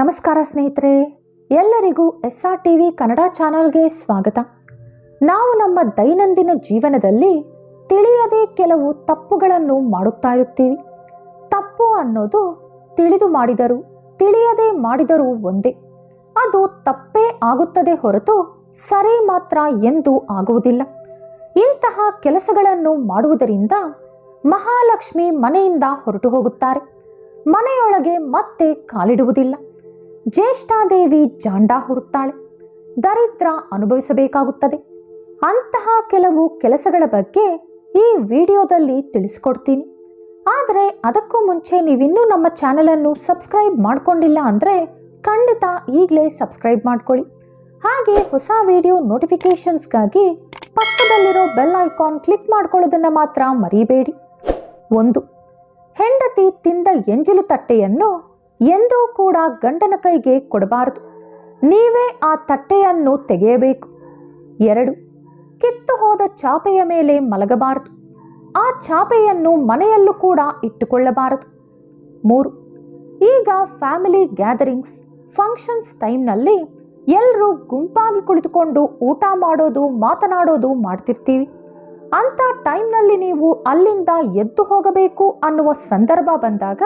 ನಮಸ್ಕಾರ ಸ್ನೇಹಿತರೆ, ಎಲ್ಲರಿಗೂ S R T V Kannada ಚಾನಲ್ಗೆ ಸ್ವಾಗತ. ನಾವು ನಮ್ಮ ದೈನಂದಿನ ಜೀವನದಲ್ಲಿ ತಿಳಿಯದೆ ಕೆಲವು ತಪ್ಪುಗಳನ್ನು ಮಾಡುತ್ತಾ ಇರುತ್ತೀವಿ. ತಪ್ಪು ಅನ್ನೋದು ತಿಳಿದು ಮಾಡಿದರು, ತಿಳಿಯದೆ ಮಾಡಿದರೂ ಒಂದೇ. ಅದು ತಪ್ಪೇ ಆಗುತ್ತದೆ ಹೊರತು ಸರಿ ಮಾತ್ರ ಎಂದು ಆಗುವುದಿಲ್ಲ. ಇಂತಹ ಕೆಲಸಗಳನ್ನು ಮಾಡುವುದರಿಂದ ಮಹಾಲಕ್ಷ್ಮಿ ಮನೆಯಿಂದ ಹೊರಟು ಹೋಗುತ್ತಾರೆ. ಮನೆಯೊಳಗೆ ಮತ್ತೆ ಕಾಲಿಡುವುದಿಲ್ಲ. ಜ್ಯೇಷ್ಠಾದೇವಿ ಜಾಂಡ ಹುರುತ್ತಾಳೆ ದರಿದ್ರ ಅನುಭವಿಸಬೇಕಾಗುತ್ತದೆ. ಅಂತಹ ಕೆಲವು ಕೆಲಸಗಳ ಬಗ್ಗೆ ಈ ವಿಡಿಯೋದಲ್ಲಿ ತಿಳಿಸ್ಕೊಡ್ತೀನಿ. ಆದರೆ ಅದಕ್ಕೂ ಮುಂಚೆ ನೀವಿನ್ನೂ ನಮ್ಮ ಚಾನಲನ್ನು ಸಬ್ಸ್ಕ್ರೈಬ್ ಮಾಡ್ಕೊಂಡಿಲ್ಲ ಅಂದರೆ ಖಂಡಿತ ಈಗಲೇ ಸಬ್ಸ್ಕ್ರೈಬ್ ಮಾಡ್ಕೊಳ್ಳಿ. ಹಾಗೆ ಹೊಸ ವಿಡಿಯೋ ನೋಟಿಫಿಕೇಷನ್ಸ್ಗಾಗಿ ಪಕ್ಕದಲ್ಲಿರೋ ಬೆಲ್ ಐಕಾನ್ ಕ್ಲಿಕ್ ಮಾಡ್ಕೊಳ್ಳೋದನ್ನು ಮಾತ್ರ ಮರಿಬೇಡಿ. ಒಂದು, ಹೆಂಡತಿ ತಿಂದ ಎಂಜಿಲು ತಟ್ಟೆಯನ್ನು ಎಂದೂ ಕೂಡ ಗಂಡನ ಕೈಗೆ ಕೊಡಬಾರದು. ನೀವೇ ಆ ತಟ್ಟೆಯನ್ನು ತೆಗೆಯಬೇಕು. ಎರಡು, ಕಿತ್ತು ಹೋದ ಚಾಪೆಯ ಮೇಲೆ ಮಲಗಬಾರದು. ಆ ಚಾಪೆಯನ್ನು ಮನೆಯಲ್ಲೂ ಕೂಡ ಇಟ್ಟುಕೊಳ್ಳಬಾರದು. ಮೂರು, ಈಗ ಫ್ಯಾಮಿಲಿ ಗ್ಯಾದರಿಂಗ್ಸ್, ಫಂಕ್ಷನ್ಸ್ ಟೈಮ್ನಲ್ಲಿ ಎಲ್ಲರೂ ಗುಂಪಾಗಿ ಕುಳಿತುಕೊಂಡು ಊಟ ಮಾಡೋದು, ಮಾತನಾಡೋದು ಮಾಡ್ತಿರ್ತೀವಿ. ಅಂಥ ಟೈಮ್ನಲ್ಲಿ ನೀವು ಅಲ್ಲಿಂದ ಎದ್ದು ಹೋಗಬೇಕು ಅನ್ನುವ ಸಂದರ್ಭ ಬಂದಾಗ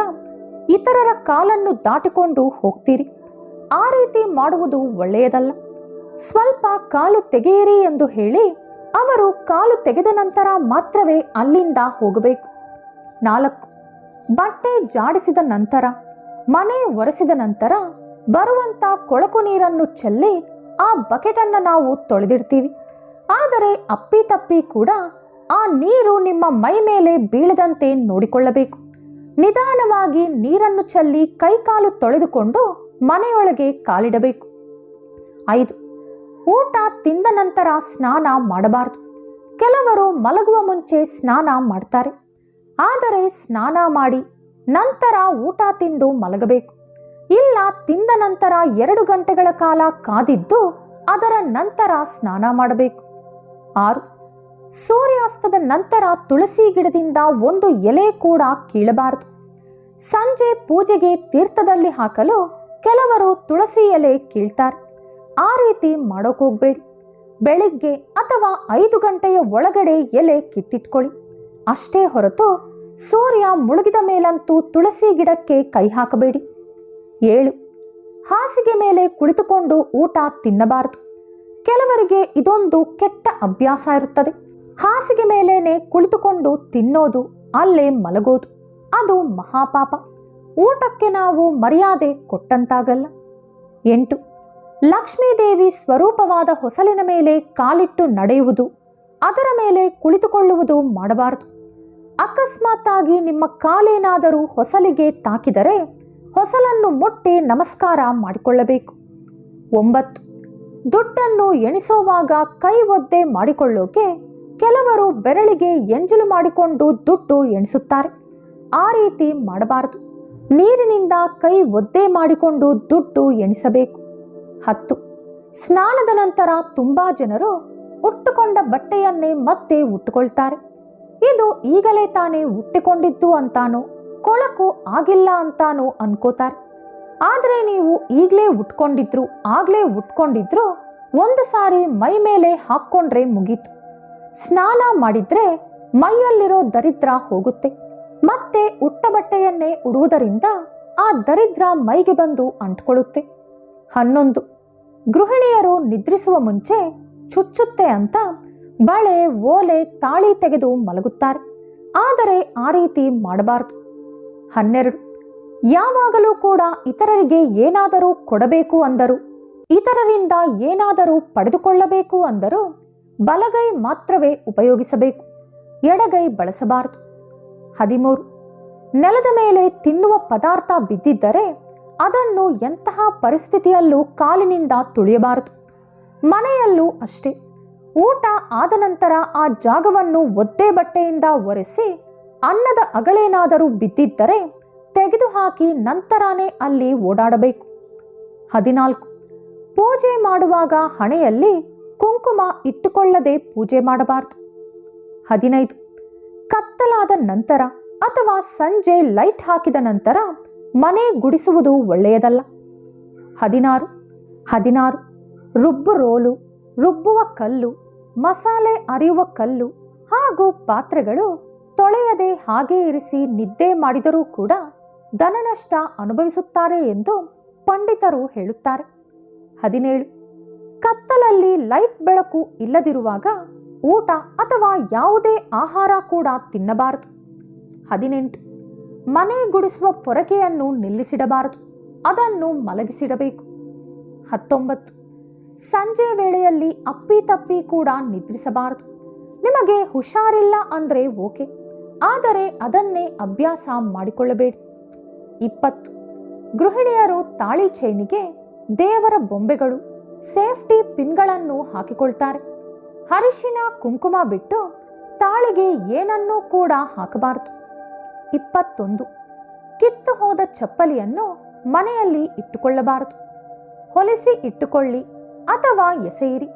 ಇತರರ ಕಾಲನ್ನು ದಾಟಿಕೊಂಡು ಹೋಗ್ತೀರಿ. ಆ ರೀತಿ ಮಾಡುವುದು ಒಳ್ಳೆಯದಲ್ಲ. ಸ್ವಲ್ಪ ಕಾಲು ತೆಗೆಯಿರಿ ಎಂದು ಹೇಳಿ ಅವರು ಕಾಲು ತೆಗೆದ ನಂತರ ಮಾತ್ರವೇ ಅಲ್ಲಿಂದ ಹೋಗಬೇಕು. ನಾಲ್ಕು. ಬಟ್ಟೆ ಜಾಡಿಸಿದ ನಂತರ, ಮನೆ ಒರೆಸಿದ ನಂತರ ಬರುವಂತ ಕೊಳಕು ನೀರನ್ನು ಚೆಲ್ಲಿ ಆ ಬಕೆಟನ್ನು ನಾವು ತೊಳೆದಿಡ್ತೀವಿ. ಆದರೆ ಅಪ್ಪಿತಪ್ಪಿ ಕೂಡ ಆ ನೀರು ನಿಮ್ಮ ಮೈ ಮೇಲೆ ಬೀಳದಂತೆ ನೋಡಿಕೊಳ್ಳಬೇಕು. ನಿಧಾನವಾಗಿ ನೀರನ್ನು ಚೆಲ್ಲಿ ಕೈಕಾಲು ತೊಳೆದುಕೊಂಡು ಮನೆಯೊಳಗೆ ಕಾಲಿಡಬೇಕು. ಐದು, ಊಟ ತಿಂದ ನಂತರ ಸ್ನಾನ ಮಾಡಬಾರದು. ಕೆಲವರು ಮಲಗುವ ಮುಂಚೆ ಸ್ನಾನ ಮಾಡ್ತಾರೆ. ಆದರೆ ಸ್ನಾನ ಮಾಡಿ ನಂತರ ಊಟ ತಿಂದು ಮಲಗಬೇಕು. ಇಲ್ಲ, ತಿಂದ ನಂತರ ಎರಡು ಗಂಟೆಗಳ ಕಾಲ ಕಾದಿದ್ದು ಅದರ ನಂತರ ಸ್ನಾನ ಮಾಡಬೇಕು. ಆರು, ಸೂರ್ಯಾಸ್ತದ ನಂತರ ತುಳಸಿ ಗಿಡದಿಂದ ಒಂದು ಎಲೆ ಕೂಡ ಕೀಳಬಾರದು. ಸಂಜೆ ಪೂಜೆಗೆ ತೀರ್ಥದಲ್ಲಿ ಹಾಕಲು ಕೆಲವರು ತುಳಸಿ ಎಲೆ ಕೀಳ್ತಾರೆ. ಆ ರೀತಿ ಮಾಡೋಕ್ ಹೋಗ್ಬೇಡಿ. ಬೆಳಿಗ್ಗೆ ಅಥವಾ ಐದು ಗಂಟೆಯ ಒಳಗಡೆ ಎಲೆ ಕಿತ್ತಿಟ್ಕೊಳ್ಳಿ. ಅಷ್ಟೇ ಹೊರತು ಸೂರ್ಯ ಮುಳುಗಿದ ಮೇಲಂತೂ ತುಳಸಿ ಗಿಡಕ್ಕೆ ಕೈ ಹಾಕಬೇಡಿ. ಏಳು, ಹಾಸಿಗೆ ಮೇಲೆ ಕುಳಿತುಕೊಂಡು ಊಟ ತಿನ್ನಬಾರದು. ಕೆಲವರಿಗೆ ಇದೊಂದು ಕೆಟ್ಟ ಅಭ್ಯಾಸ ಇರುತ್ತದೆ. ಹಾಸಿಗೆ ಮೇಲೇನೆ ಕುಳಿತುಕೊಂಡು ತಿನ್ನೋದು ಅಲ್ಲೇ ಮಲಗೋದು. ಅದು ಮಹಾಪಾಪ. ಊಟಕ್ಕೆ ನಾವು ಮರ್ಯಾದೆ ಕೊಟ್ಟಂತಾಗಲ್ಲ. ಎಂಟು, ಲಕ್ಷ್ಮೀದೇವಿ ಸ್ವರೂಪವಾದ ಹೊಸಲಿನ ಮೇಲೆ ಕಾಲಿಟ್ಟು ನಡೆಯುವುದು, ಅದರ ಮೇಲೆ ಕುಳಿತುಕೊಳ್ಳುವುದು ಮಾಡಬಾರದು. ಅಕಸ್ಮಾತ್ತಾಗಿ ನಿಮ್ಮ ಕಾಲೇನಾದರೂ ಹೊಸಲಿಗೆ ತಾಕಿದರೆ ಹೊಸಲನ್ನು ಮುಟ್ಟಿ ನಮಸ್ಕಾರ ಮಾಡಿಕೊಳ್ಳಬೇಕು. ಒಂಬತ್ತು, ದುಡ್ಡನ್ನು ಎಣಿಸುವಾಗ ಕೈ ಒದ್ದೆ ಮಾಡಿಕೊಳ್ಳೋಕೆ ಕೆಲವರು ಬೆರಳಿಗೆ ಎಂಜಲು ಮಾಡಿಕೊಂಡು ದುಡ್ಡು ಎಣಿಸುತ್ತಾರೆ. ಆ ರೀತಿ ಮಾಡಬಾರದು. ನೀರಿನಿಂದ ಕೈ ಒದ್ದೆ ಮಾಡಿಕೊಂಡು ದುಡ್ಡು ಎಣಿಸಬೇಕು. ಹತ್ತು, ಸ್ನಾನದ ನಂತರ ತುಂಬಾ ಜನರು ಉಟ್ಟುಕೊಂಡ ಬಟ್ಟೆಯನ್ನೇ ಮತ್ತೆ ಉಟ್ಟುಕೊಳ್ತಾರೆ. ಇದು ಈಗಲೇ ತಾನೇ ಉಟ್ಟಿಕೊಂಡಿದ್ದು ಅಂತಾನೋ, ಕೊಳಕು ಆಗಿಲ್ಲ ಅಂತಾನೋ ಅನ್ಕೋತಾರೆ. ಆದರೆ ನೀವು ಈಗಲೇ ಉಟ್ಕೊಂಡಿದ್ರು, ಆಗ್ಲೇ ಉಟ್ಕೊಂಡಿದ್ರು ಒಂದು ಸಾರಿ ಮೈ ಮೇಲೆ ಹಾಕ್ಕೊಂಡ್ರೆ ಮುಗೀತು. ಸ್ನಾನ ಮಾಡಿದ್ರೆ ಮೈಯಲ್ಲಿರೋ ದರಿದ್ರ ಹೋಗುತ್ತೆ. ಮತ್ತೆ ಉಟ್ಟ ಬಟ್ಟೆಯನ್ನೇ ಉಡುವುದರಿಂದ ಆ ದರಿದ್ರ ಮೈಗೆ ಬಂದು ಅಂಟ್ಕೊಳ್ಳುತ್ತೆ. ಹನ್ನೊಂದು, ಗೃಹಿಣಿಯರು ನಿದ್ರಿಸುವ ಮುಂಚೆ ಚುಚ್ಚುತ್ತೆ ಅಂತ ಬಳೆ, ಓಲೆ ತಾಳಿ ತೆಗೆದು ಮಲಗುತ್ತಾರೆ. ಆದರೆ ಆ ರೀತಿ ಮಾಡಬಾರದು. ಹನ್ನೆರಡು, ಯಾವಾಗಲೂ ಕೂಡ ಇತರರಿಗೆ ಏನಾದರೂ ಕೊಡಬೇಕು ಅಂದರು, ಇತರರಿಂದ ಏನಾದರೂ ಪಡೆದುಕೊಳ್ಳಬೇಕು ಅಂದರೂ ಬಲಗೈ ಮಾತ್ರವೇ ಉಪಯೋಗಿಸಬೇಕು, ಎಡಗೈ ಬಳಸಬಾರದು. ಹದಿಮೂರು. ನೆಲದ ಮೇಲೆ ತಿನ್ನುವ ಪದಾರ್ಥ ಬಿದ್ದಿದ್ದರೆ ಅದನ್ನು ಎಂತಹ ಪರಿಸ್ಥಿತಿಯಲ್ಲೂ ಕಾಲಿನಿಂದ ತುಳಿಯಬಾರದು. ಮನೆಯಲ್ಲೂ ಅಷ್ಟೇ. ಊಟ ಆದ ನಂತರ ಆ ಜಾಗವನ್ನು ಒದ್ದೆ ಬಟ್ಟೆಯಿಂದ ಒರೆಸಿ ಅನ್ನದ ಅಗಳೇನಾದರೂ ಬಿದ್ದಿದ್ದರೆ ತೆಗೆದುಹಾಕಿ ನಂತರನೇ ಅಲ್ಲಿ ಓಡಾಡಬೇಕು. ಹದಿನಾಲ್ಕು. ಪೂಜೆ ಮಾಡುವಾಗ ಹಣೆಯಲ್ಲಿ ಕುಂಕುಮ ಇಟ್ಟುಕೊಳ್ಳದೆ ಪೂಜೆ ಮಾಡಬಾರದು. ಹದಿನೈದು. ಕತ್ತಲಾದ ನಂತರ ಅಥವಾ ಸಂಜೆ ಲೈಟ್ ಹಾಕಿದ ನಂತರ ಮನೆ ಗುಡಿಸುವುದು ಒಳ್ಳೆಯದಲ್ಲ. ಹದಿನಾರು ಹದಿನಾರು, ರುಬ್ಬು ರೋಲು, ರುಬ್ಬುವ ಕಲ್ಲು, ಮಸಾಲೆ ಅರಿಯುವ ಕಲ್ಲು ಹಾಗೂ ಪಾತ್ರೆಗಳು ತೊಳೆಯದೆ ಹಾಗೆ ಇರಿಸಿ ನಿದ್ದೆ ಮಾಡಿದರೂ ಕೂಡ ಧನನಷ್ಟ ಅನುಭವಿಸುತ್ತಾರೆ ಎಂದು ಪಂಡಿತರು ಹೇಳುತ್ತಾರೆ. ಹದಿನೇಳು, ಕತ್ತಲಲ್ಲಿ ಲೈಟ್ ಬೆಳಕು ಇಲ್ಲದಿರುವಾಗ ಊಟ ಅಥವಾ ಯಾವುದೇ ಆಹಾರ ಕೂಡ ತಿನ್ನಬಾರದು. ಹದಿನೆಂಟು, ಮನೆ ಗುಡಿಸುವ ಪೊರಕೆಯನ್ನು ನಿಲ್ಲಿಸಿಡಬಾರದು. ಅದನ್ನು ಮಲಗಿಸಿಡಬೇಕು. ಹತ್ತೊಂಬತ್ತು, ಸಂಜೆ ವೇಳೆಯಲ್ಲಿ ಅಪ್ಪಿ ತಪ್ಪಿ ಕೂಡ ನಿದ್ರಿಸಬಾರದು. ನಿಮಗೆ ಹುಷಾರಿಲ್ಲ ಅಂದರೆ ಓಕೆ, ಆದರೆ ಅದನ್ನೇ ಅಭ್ಯಾಸ ಮಾಡಿಕೊಳ್ಳಬೇಡಿ. ಇಪ್ಪತ್ತು, ಗೃಹಿಣಿಯರು ತಾಳಿ ಚೈನಿಗೆ ದೇವರ ಬೊಂಬೆಗಳು, ಸೇಫ್ಟಿ ಪಿನ್ಗಳನ್ನು ಹಾಕಿಕೊಳ್ತಾರೆ. ಅರಿಶಿನ ಕುಂಕುಮ ಬಿಟ್ಟು ತಾಳಿಗೆ ಏನನ್ನೂ ಕೂಡ ಹಾಕಬಾರದು. ಇಪ್ಪತ್ತೊಂದು. ಕಿತ್ತು ಹೋದ ಚಪ್ಪಲಿಯನ್ನು ಮನೆಯಲ್ಲಿ ಇಟ್ಟುಕೊಳ್ಳಬಾರದು. ಹೊಲಿಸಿ ಇಟ್ಟುಕೊಳ್ಳಿ ಅಥವಾ ಎಸೆಯಿರಿ.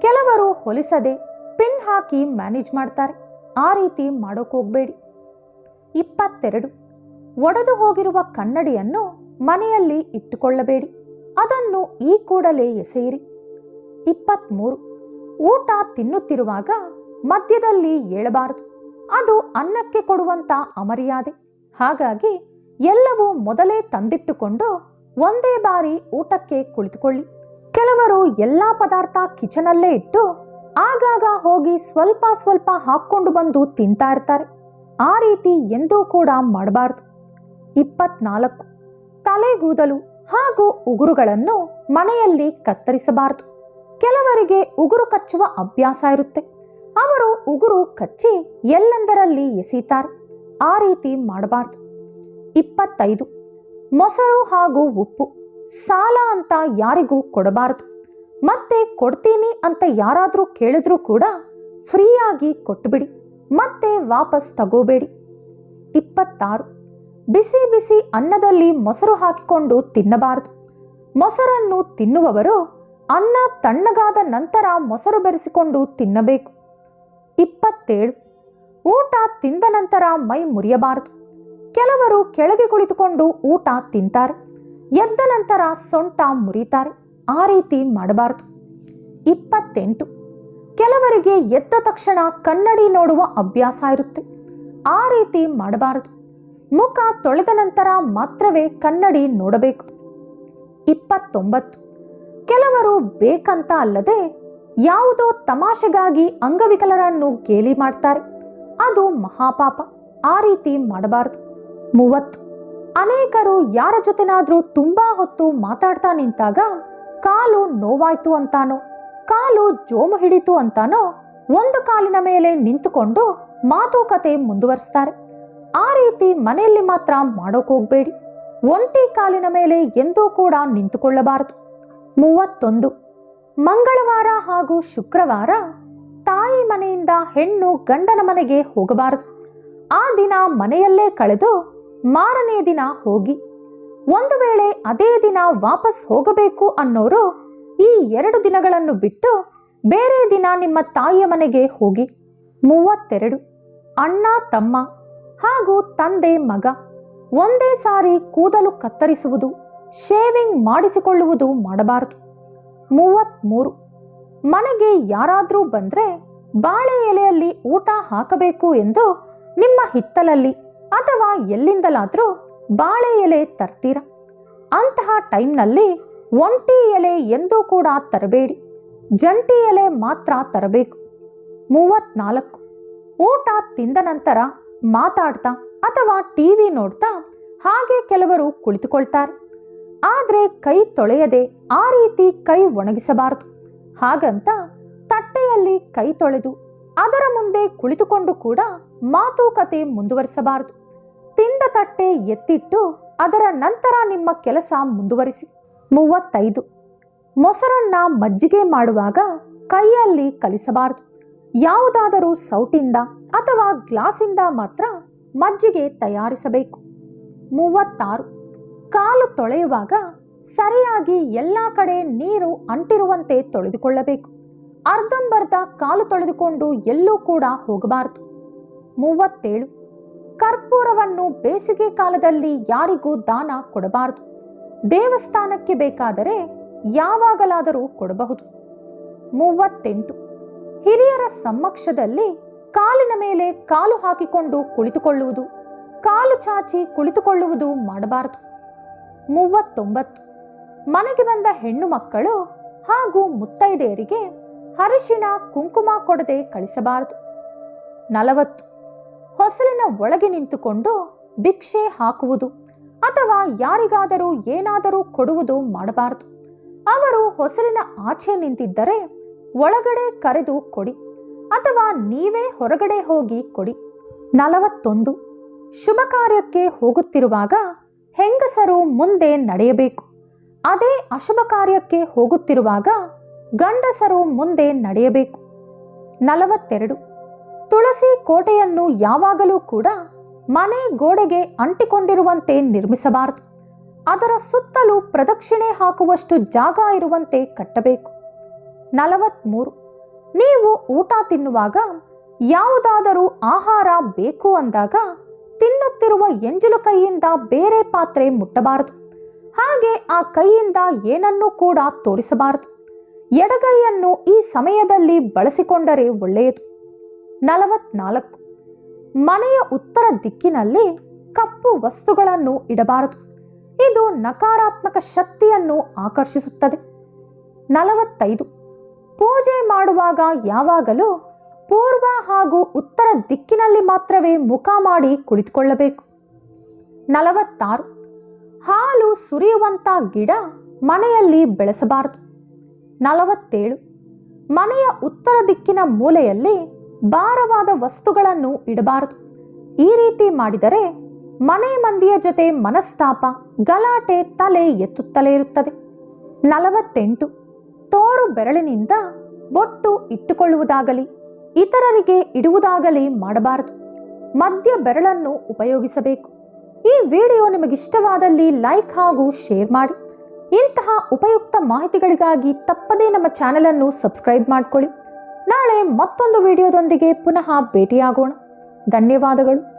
ಕೆಲವರು ಹೊಲಿಸದೆ ಪಿನ್ ಹಾಕಿ ಮ್ಯಾನೇಜ್ ಮಾಡ್ತಾರೆ. ಆ ರೀತಿ ಮಾಡೋಕೆ ಹೋಗಬೇಡಿ. ಇಪ್ಪತ್ತೆರಡು. ಒಡೆದು ಹೋಗಿರುವ ಕನ್ನಡಿಯನ್ನು ಮನೆಯಲ್ಲಿ ಇಟ್ಟುಕೊಳ್ಳಬೇಡಿ. ಅದನ್ನು ಈ ಕೂಡಲೇ ಎಸೆಯಿರಿ. ಇಪ್ಪತ್ತ್ಮೂರು ಊಟ ತಿನ್ನುತ್ತಿರುವಾಗ ಮಧ್ಯದಲ್ಲಿ ಏಳಬಾರದು. ಅದು ಅನ್ನಕ್ಕೆ ಕೊಡುವಂತ ಅಮರ್ಯಾದೆ. ಹಾಗಾಗಿ ಎಲ್ಲವೂ ಮೊದಲೇ ತಂದಿಟ್ಟುಕೊಂಡು ಒಂದೇ ಬಾರಿ ಊಟಕ್ಕೆ ಕುಳಿತುಕೊಳ್ಳಿ. ಕೆಲವರು ಎಲ್ಲಾ ಪದಾರ್ಥ ಕಿಚನಲ್ಲೇ ಇಟ್ಟು ಆಗಾಗ ಹೋಗಿ ಸ್ವಲ್ಪ ಸ್ವಲ್ಪ ಹಾಕ್ಕೊಂಡು ಬಂದು ತಿಂತಾ ಇರ್ತಾರೆ. ಆ ರೀತಿ ಎಂದೂ ಕೂಡ ಮಾಡಬಾರದು. ಇಪ್ಪತ್ನಾಲ್ಕು. ತಲೆಗೂದಲು ಹಾಗೂ ಉಗುರುಗಳನ್ನು ಮನೆಯಲ್ಲಿ ಕತ್ತರಿಸಬಾರದು. ಕೆಲವರಿಗೆ ಉಗುರು ಕಚ್ಚುವ ಅಭ್ಯಾಸ ಇರುತ್ತೆ. ಅವರು ಉಗುರು ಕಚ್ಚಿ ಎಲ್ಲೆಂದರಲ್ಲಿ ಎಸೀತಾರೆ? ಆ ರೀತಿ ಮಾಡಬಾರದು. ಇಪ್ಪತ್ತೈದು. ಮೊಸರು ಹಾಗೂ ಉಪ್ಪು. ಸಾಲ ಅಂತ ಯಾರಿಗೂ ಕೊಡಬಾರದು. ಮತ್ತೆ ಕೊಡ್ತೀನಿ ಅಂತ ಯಾರಾದರೂ ಕೇಳಿದ್ರೂ ಕೂಡ ಫ್ರೀಯಾಗಿ ಕೊಟ್ಟುಬಿಡಿ. ಮತ್ತೆ ವಾಪಸ್ ತಗೋಬೇಡಿ. ಇಪ್ಪತ್ತಾರು. ಬಿಸಿ ಬಿಸಿ ಅನ್ನದಲ್ಲಿ ಮೊಸರು ಹಾಕಿಕೊಂಡು ತಿನ್ನಬಾರದು. ಮೊಸರನ್ನು ತಿನ್ನುವವರು ಅನ್ನ ತಣ್ಣಗಾದ ನಂತರ ಮೊಸರು ಬೆರೆಸಿಕೊಂಡು ತಿನ್ನಬೇಕು. ಇಪ್ಪತ್ತೇಳು. ಊಟ ತಿಂದ ನಂತರ ಮೈ ಮುರಿಯಬಾರದು. ಕೆಲವರು ಕೆಳಗೆ ಕುಳಿತುಕೊಂಡು ಊಟ ತಿಂತಾರೆ. ಎದ್ದ ನಂತರ ಸೊಂಟ ಮುರಿತಾರೆ. ಆ ರೀತಿ ಮಾಡಬಾರದು. ಇಪ್ಪತ್ತೆಂಟು. ಕೆಲವರಿಗೆ ಎದ್ದ ತಕ್ಷಣ ಕನ್ನಡಿ ನೋಡುವ ಅಭ್ಯಾಸ ಇರುತ್ತೆ. ಆ ರೀತಿ ಮಾಡಬಾರದು. ಮುಖ ತೊಳೆದ ನಂತರ ಮಾತ್ರವೇ ಕನ್ನಡಿ ನೋಡಬೇಕು. ಇಪ್ಪತ್ತೊಂಬತ್ತು. ಕೆಲವರು ಬೇಕಂತ ಅಲ್ಲದೆ ಯಾವುದೋ ತಮಾಷೆಗಾಗಿ ಅಂಗವಿಕಲರನ್ನು ಗೇಲಿ ಮಾಡ್ತಾರೆ. ಅದು ಮಹಾಪಾಪ. ಆ ರೀತಿ ಮಾಡಬಾರದು. ಮೂವತ್ತು. ಅನೇಕರು ಯಾರ ಜೊತೆನಾದ್ರೂ ತುಂಬಾ ಹೊತ್ತು ಮಾತಾಡ್ತಾ ನಿಂತಾಗ ಕಾಲು ನೋವಾಯ್ತು ಅಂತಾನೋ, ಕಾಲು ಜೋಮು ಹಿಡಿತು ಅಂತಾನೋ ಒಂದು ಕಾಲಿನ ಮೇಲೆ ನಿಂತುಕೊಂಡು ಮಾತುಕತೆ ಮುಂದುವರಿಸ್ತಾರೆ. ಆ ರೀತಿ ಮನೆಯಲ್ಲಿ ಮಾತ್ರ ಮಾಡೋಕೋಗ್ಬೇಡಿ ಒಂಟಿ ಕಾಲಿನ ಮೇಲೆ ಎಂದೂ ಕೂಡ ನಿಂತುಕೊಳ್ಳಬಾರದು. ಮೂವತ್ತೊಂದು. ಮಂಗಳವಾರ ಹಾಗೂ ಶುಕ್ರವಾರ ತಾಯಿ ಮನೆಯಿಂದ ಹೆಣ್ಣು ಗಂಡನ ಮನೆಗೆ ಹೋಗಬಾರದು. ಆ ದಿನ ಮನೆಯಲ್ಲೇ ಕಳೆದು ಮಾರನೇ ದಿನ ಹೋಗಿ, ಒಂದು ವೇಳೆ ಅದೇ ದಿನ ವಾಪಸ್ ಹೋಗಬೇಕು ಅನ್ನೋರು ಈ ಎರಡು ದಿನಗಳನ್ನು ಬಿಟ್ಟು ಬೇರೆ ದಿನ ನಿಮ್ಮ ತಾಯಿಯ ಮನೆಗೆ ಹೋಗಿ. ಮೂವತ್ತೆರಡು. ಅಣ್ಣ, ತಮ್ಮ ಹಾಗೂ ತಂದೆ, ಮಗ ಒಂದೇ ಸಾರಿ ಕೂದಲು ಕತ್ತರಿಸುವುದು ಶೇವಿಂಗ್ ಮಾಡಿಸಿಕೊಳ್ಳುವುದು ಮಾಡಬಾರದು. ಮೂವತ್ತ್ಮೂರು ಮನೆಗೆ ಯಾರಾದರೂ ಬಂದ್ರೆ ಬಾಳೆ ಎಲೆಯಲ್ಲಿ ಊಟ ಹಾಕಬೇಕು ಎಂದು ನಿಮ್ಮ ಹಿತ್ತಲಲ್ಲಿ ಅಥವಾ ಎಲ್ಲಿಂದಲಾದರೂ ಬಾಳೆ ಎಲೆ ತರ್ತೀರ? ಅಂತಹ ಟೈಮ್ನಲ್ಲಿ ಒಂಟಿ ಎಲೆ ಎಂದೂ ಕೂಡ ತರಬೇಡಿ. ಜಂಟಿ ಎಲೆ ಮಾತ್ರ ತರಬೇಕು. ಮೂವತ್ನಾಲ್ಕು. ಊಟ ತಿಂದ ನಂತರ ಮಾತಾಡ್ತಾ ಅಥವಾ ಟಿವಿ ನೋಡ್ತಾ ಹಾಗೆ ಕೆಲವರು ಕುಳಿತುಕೊಳ್ತಾರೆ. ಆದರೆ ಕೈ ತೊಳೆಯದೆ ಆ ರೀತಿ ಕೈ ಒಣಗಿಸಬಾರದು. ಹಾಗಂತ ತಟ್ಟೆಯಲ್ಲಿ ಕೈ ತೊಳೆದು ಅದರ ಮುಂದೆ ಕುಳಿತುಕೊಂಡು ಕೂಡ ಮಾತುಕತೆ ಮುಂದುವರಿಸಬಾರದು. ತಿಂದ ತಟ್ಟೆ ಎತ್ತಿಟ್ಟು ಅದರ ನಂತರ ನಿಮ್ಮ ಕೆಲಸ ಮುಂದುವರಿಸಿ. ಮೂವತ್ತೈದು. ಮೊಸರನ್ನ ಮಜ್ಜಿಗೆ ಮಾಡುವಾಗ ಕೈಯಲ್ಲಿ ಕಲಿಸಬಾರದು. ಯಾವುದಾದರೂ ಸೌಟಿಂದ ಅಥವಾ ಗ್ಲಾಸಿಂದ ಮಾತ್ರ ಮಜ್ಜಿಗೆ ತಯಾರಿಸಬೇಕು. ಮೂವತ್ತಾರು. ಕಾಲು ತೊಳೆಯುವಾಗ ಸರಿಯಾಗಿ ಎಲ್ಲ ಕಡೆ ನೀರು ಅಂಟಿರುವಂತೆ ತೊಳೆದುಕೊಳ್ಳಬೇಕು. ಅರ್ಧಂಬರ್ಧ ಕಾಲು ತೊಳೆದುಕೊಂಡು ಎಲ್ಲೂ ಕೂಡ ಹೋಗಬಾರದು. ಮೂವತ್ತೇಳು. ಕರ್ಪೂರವನ್ನು ಬೇಸಿಗೆ ಕಾಲದಲ್ಲಿ ಯಾರಿಗೂ ದಾನ ಕೊಡಬಾರದು. ದೇವಸ್ಥಾನಕ್ಕೆ ಬೇಕಾದರೆ ಯಾವಾಗಲಾದರೂ ಕೊಡಬಹುದು. ಮೂವತ್ತೆಂಟು. ಹಿರಿಯರ ಸಮ್ಮಕ್ಷದಲ್ಲಿ ಕಾಲಿನ ಮೇಲೆ ಕಾಲು ಹಾಕಿಕೊಂಡು ಕುಳಿತುಕೊಳ್ಳುವುದು, ಕಾಲು ಚಾಚಿ ಕುಳಿತುಕೊಳ್ಳುವುದು ಮಾಡಬಾರದು. ಮೂವತ್ತೊಂಬತ್ತು. ಮನೆಗೆ ಬಂದ ಹೆಣ್ಣು ಮಕ್ಕಳು ಹಾಗೂ ಮುತ್ತೈದೆಯರಿಗೆ ಅರಿಶಿನ ಕುಂಕುಮ ಕೊಡದೆ ಕಳಿಸಬಾರದು. ನಲವತ್ತು. ಹೊಸಲಿನ ಒಳಗೆ ನಿಂತುಕೊಂಡು ಭಿಕ್ಷೆ ಹಾಕುವುದು ಅಥವಾ ಯಾರಿಗಾದರೂ ಏನಾದರೂ ಕೊಡುವುದು ಮಾಡಬಾರದು. ಅವರು ಹೊಸಲಿನ ಆಚೆ ನಿಂತಿದ್ದರೆ ಒಳಗಡೆ ಕರೆದು ಕೊಡಿ ಅಥವಾ ನೀವೇ ಹೊರಗಡೆ ಹೋಗಿ ಕೊಡಿ. ನಲವತ್ತೊಂದು. ಶುಭ ಕಾರ್ಯಕ್ಕೆ ಹೋಗುತ್ತಿರುವಾಗ ಹೆಂಗಸರು ಮುಂದೆ ನಡೆಯಬೇಕು. ಅದೇ ಅಶುಭ ಕಾರ್ಯಕ್ಕೆ ಹೋಗುತ್ತಿರುವಾಗ ಗಂಡಸರು ಮುಂದೆ ನಡೆಯಬೇಕು. ನಲವತ್ತೆರಡು. ತುಳಸಿ ಕೋಟೆಯನ್ನು ಯಾವಾಗಲೂ ಕೂಡ ಮನೆ ಗೋಡೆಗೆ ಅಂಟಿಕೊಂಡಿರುವಂತೆ ನಿರ್ಮಿಸಬಾರದು. ಅದರ ಸುತ್ತಲೂ ಪ್ರದಕ್ಷಿಣೆ ಹಾಕುವಷ್ಟು ಜಾಗ ಇರುವಂತೆ ಕಟ್ಟಬೇಕು. ನಲವತ್ಮೂರು. ನೀವು ಊಟ ತಿನ್ನುವಾಗ ಯಾವುದಾದರೂ ಆಹಾರ ಬೇಕು ಅಂದಾಗ ತಿನ್ನುತ್ತಿರುವ ಎಂಜಲು ಕೈಯಿಂದ ಬೇರೆ ಪಾತ್ರೆ ಮುಟ್ಟಬಾರದು. ಹಾಗೆ ಆ ಕೈಯಿಂದ ಏನನ್ನೂ ಕೂಡ ತೋರಿಸಬಾರದು. ಎಡಗೈಯನ್ನು ಈ ಸಮಯದಲ್ಲಿ ಬಳಸಿಕೊಂಡರೆ ಒಳ್ಳೆಯದು. ನಲವತ್ನಾಲ್ಕು. ಮನೆಯ ಉತ್ತರ ದಿಕ್ಕಿನಲ್ಲಿ ಕಪ್ಪು ವಸ್ತುಗಳನ್ನು ಇಡಬಾರದು. ಇದು ನಕಾರಾತ್ಮಕ ಶಕ್ತಿಯನ್ನು ಆಕರ್ಷಿಸುತ್ತದೆ. ನಲವತ್ತೈದು. ಪೂಜೆ ಮಾಡುವಾಗ ಯಾವಾಗಲೂ ಪೂರ್ವ ಹಾಗೂ ಉತ್ತರ ದಿಕ್ಕಿನಲ್ಲಿ ಮಾತ್ರವೇ ಮುಖ ಮಾಡಿ ಕುಳಿತುಕೊಳ್ಳಬೇಕು. ನಲವತ್ತಾರು. ಹಾಲು ಸುರಿಯುವಂಥ ಗಿಡ ಮನೆಯಲ್ಲಿ ಬೆಳೆಸಬಾರದು. ನಲವತ್ತೇಳು. ಮನೆಯ ಉತ್ತರ ದಿಕ್ಕಿನ ಮೂಲೆಯಲ್ಲಿ ಭಾರವಾದ ವಸ್ತುಗಳನ್ನು ಇಡಬಾರದು. ಈ ರೀತಿ ಮಾಡಿದರೆ ಮನೆ ಮಂದಿಯ ಜೊತೆ ಮನಸ್ತಾಪ, ಗಲಾಟೆ ತಲೆ ಎತ್ತುತ್ತಲೇ ಇರುತ್ತದೆ ನಲವತ್ತೆಂಟು. ತೋರು ಬೆರಳಿನಿಂದ ಬೊಟ್ಟು ಇಟ್ಟುಕೊಳ್ಳುವುದಾಗಲಿ. ಇತರರಿಗೆ ಇಡುವುದಾಗಲಿ ಮಾಡಬಾರದು. ಮಧ್ಯ ಬೆರಳನ್ನು ಉಪಯೋಗಿಸಬೇಕು. ಈ ವಿಡಿಯೋ ನಿಮಗಿಷ್ಟವಾದಲ್ಲಿ ಲೈಕ್ ಹಾಗೂ ಶೇರ್ ಮಾಡಿ. ಇಂತಹ ಉಪಯುಕ್ತ ಮಾಹಿತಿಗಳಿಗಾಗಿ ತಪ್ಪದೇ ನಮ್ಮ ಚಾನೆಲ್ ಅನ್ನು ಸಬ್ಸ್ಕ್ರೈಬ್ ಮಾಡಿಕೊಳ್ಳಿ. ನಾಳೆ ಮತ್ತೊಂದು ವಿಡಿಯೋದೊಂದಿಗೆ ಪುನಃ ಭೇಟಿಯಾಗೋಣ. ಧನ್ಯವಾದಗಳು.